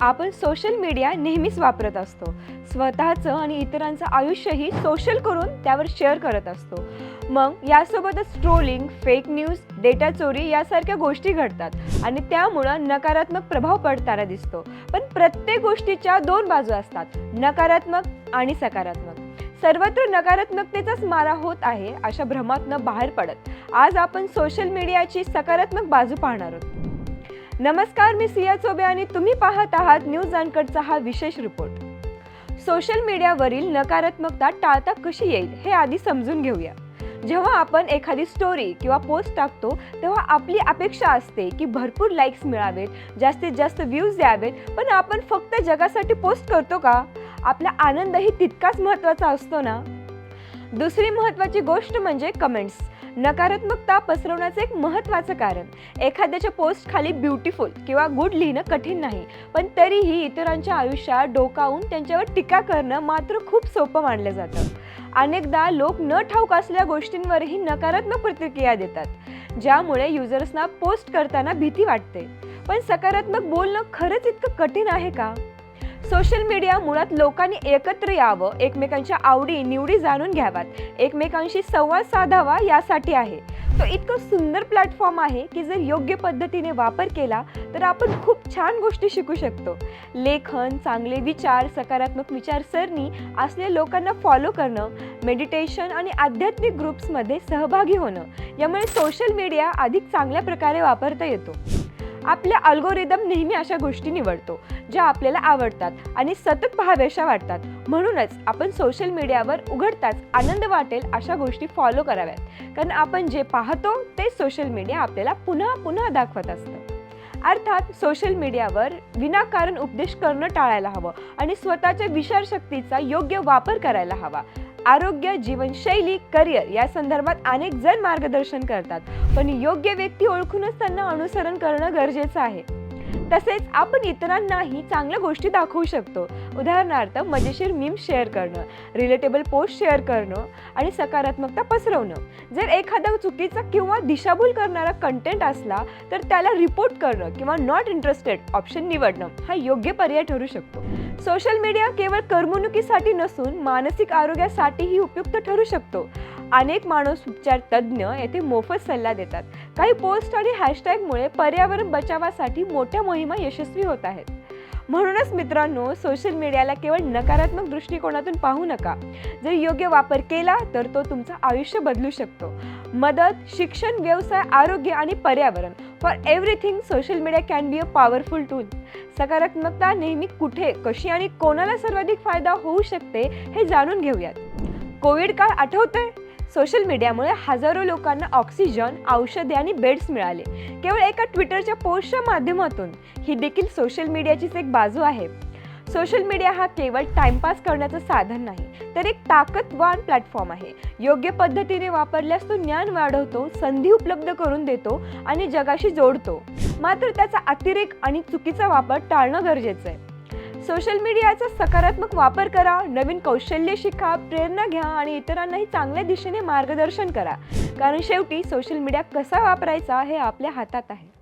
आपण social media नेहमीच वापरत असतो. स्वतःचं आणि इतरांचं आयुष्यही सोशल करून त्यावर शेअर करत असतो. मग यासोबतच ट्रोलिंग फेक न्यूज डेटा चोरी यासारख्या गोष्टी घडतात आणि त्यामुळं नकारात्मक प्रभाव पडताना दिसतो. पण प्रत्येक गोष्टीच्या दोन बाजू असतात नकारात्मक आणि सकारात्मक. सर्वत्र नकारात्मकतेचाच मारा होत आहे अशा भ्रमातनं बाहेर पडत. आज आपण सोशल मीडियाची सकारात्मक बाजू पाहणार आहोत. नमस्कार मी सिया चोबे आणि तुम्ही पाहत आहात न्यूज अनकटचा हा विशेष रिपोर्ट. सोशल मीडियावरील नकारात्मकता टाळता कशी येईल हे आधी समजून घेऊया. जेव्हा आपण एखादी स्टोरी किंवा पोस्ट टाकतो तेव्हा आपली अपेक्षा असते की भरपूर लाईक्स मिळावेत जास्तीत जास्त व्ह्यूज द्यावेत पण आपण फक्त जगासाठी पोस्ट करतो का? आपला आनंदही तितकाच महत्त्वाचा असतो ना? दुसरी महत्त्वाची गोष्ट म्हणजे कमेंट्स नकारात्मकता पसरवण्याचं एक महत्त्वाचं कारण. एखाद्याच्या पोस्ट खाली ब्युटिफुल किंवा गुड लिहिणं कठीण नाही. पण तरीही इतरांच्या आयुष्यात डोकावून त्यांच्यावर टीका करणं मात्र खूप सोपं मानलं जातं. अनेकदा लोक न ठाऊक असल्या गोष्टींवरही नकारात्मक प्रतिक्रिया देतात ज्यामुळे युजर्सना पोस्ट करताना भीती वाटते. पण सकारात्मक बोलणं खरंच इतकं कठीण आहे का? सोशल मीडिया मुळात लोकांनी एकत्र यावं एकमेकांच्या आवडी निवडी जाणून घ्याव्यात एकमेकांशी संवाद साधावा यासाठी आहे. तो इतकं सुंदर प्लॅटफॉर्म आहे की जर योग्य पद्धतीने वापर केला तर आपण खूप छान गोष्टी शिकू शकतो. लेखन चांगले विचार सकारात्मक विचारसरणी असलेल्या लोकांना फॉलो करणं मेडिटेशन आणि आध्यात्मिक ग्रुप्समध्ये सहभागी होणं यामुळे सोशल मीडिया अधिक चांगल्या प्रकारे वापरता येतो. आपल्या अल्गोरिदम नेहमी अशा गोष्टी निवडतो. ज्या आपल्याला आवडतात आणि सतत पाहाव्याशा वाटतात. म्हणूनच आपण सोशल मीडियावर उघडताच आनंद वाटेल अशा गोष्टी फॉलो कराव्यात. कारण आपण जे पाहतो ते सोशल मीडिया आपल्याला पुन्हा पुन्हा दाखवत असतं. अर्थात सोशल मीडियावर विनाकारण उपदेश करणं टाळायला हवं आणि स्वतःच्या विचारशक्तीचा योग्य वापर करायला हवा. आरोग्य जीवनशैली करिअर या संदर्भात अनेक जण मार्गदर्शन करतात. पण योग्य व्यक्ती ओळखूनच त्यांना अनुसरण करणं गरजेचं आहे. तसेच आपण इतरांनाही चांगल्या गोष्टी दाखवू शकतो. उदाहरणार्थ मजेशीर मीम शेअर करणं रिलेटेबल पोस्ट शेअर करणं आणि सकारात्मकता पसरवणं. जर एखादा चुकीचा किंवा दिशाभूल करणारा कंटेंट असला तर त्याला रिपोर्ट करणं किंवा नॉट इंटरेस्टेड ऑप्शन निवडणं हा योग्य पर्याय ठरू शकतो. सोशल मीडिया केवळ करमणुकीसाठी नसून मानसिक आरोग्यासाठीही उपयुक्त ठरू शकतो. अनेक माणूस उपचार तज्ज्ञ येथे मोफत सल्ला देतात. काही पोस्ट आणि हॅशटॅगमुळे पर्यावरण बचावासाठी मोठ्या मोहिमा यशस्वी होत आहेत. म्हणूनच मित्रांनो सोशल मीडियाला केवळ नकारात्मक दृष्टिकोनातून पाहू नका. जर योग्य वापर केला तर तो तुमचं आयुष्य बदलू शकतो. मदत शिक्षण व्यवसाय आरोग्य आणि पर्यावरण for everything social media can be a powerful tool सकारात्मकता नेहमी कुठे कशी आणि कोणाला सर्वाधिक फायदा होऊ शकते हे जाणून घेऊयात. कोविड काळ आठवतंय? सोशल मीडियामुळे हजारो लोकांना ऑक्सिजन औषधे आणि बेड्स मिळाले. केवळ एका ट्विटरच्या पोस्टच्या माध्यमातून ही देखील सोशल मीडियाचीच एक बाजू आहे. सोशल मीडिया हा केवळ टाइमपास करण्याचं साधन नाही तर एक ताकदवान प्लॅटफॉर्म आहे. योग्य पद्धतीने वापरल्यास तो ज्ञान वाढवतो संधी उपलब्ध करून देतो आणि जगाशी जोडतो. मात्र त्याचा अतिरेक आणि चुकीचा वापर टाळणं गरजेचं आहे. सोशल मीडियाचा सकारात्मक वापर करा नवीन कौशल्य शिका प्रेरणा घ्या आणि इतरांनाही चांगल्या दिशेने मार्गदर्शन करा. कारण शेवटी सोशल मीडिया कसा वापरायचा हे आपल्या हातात आहे.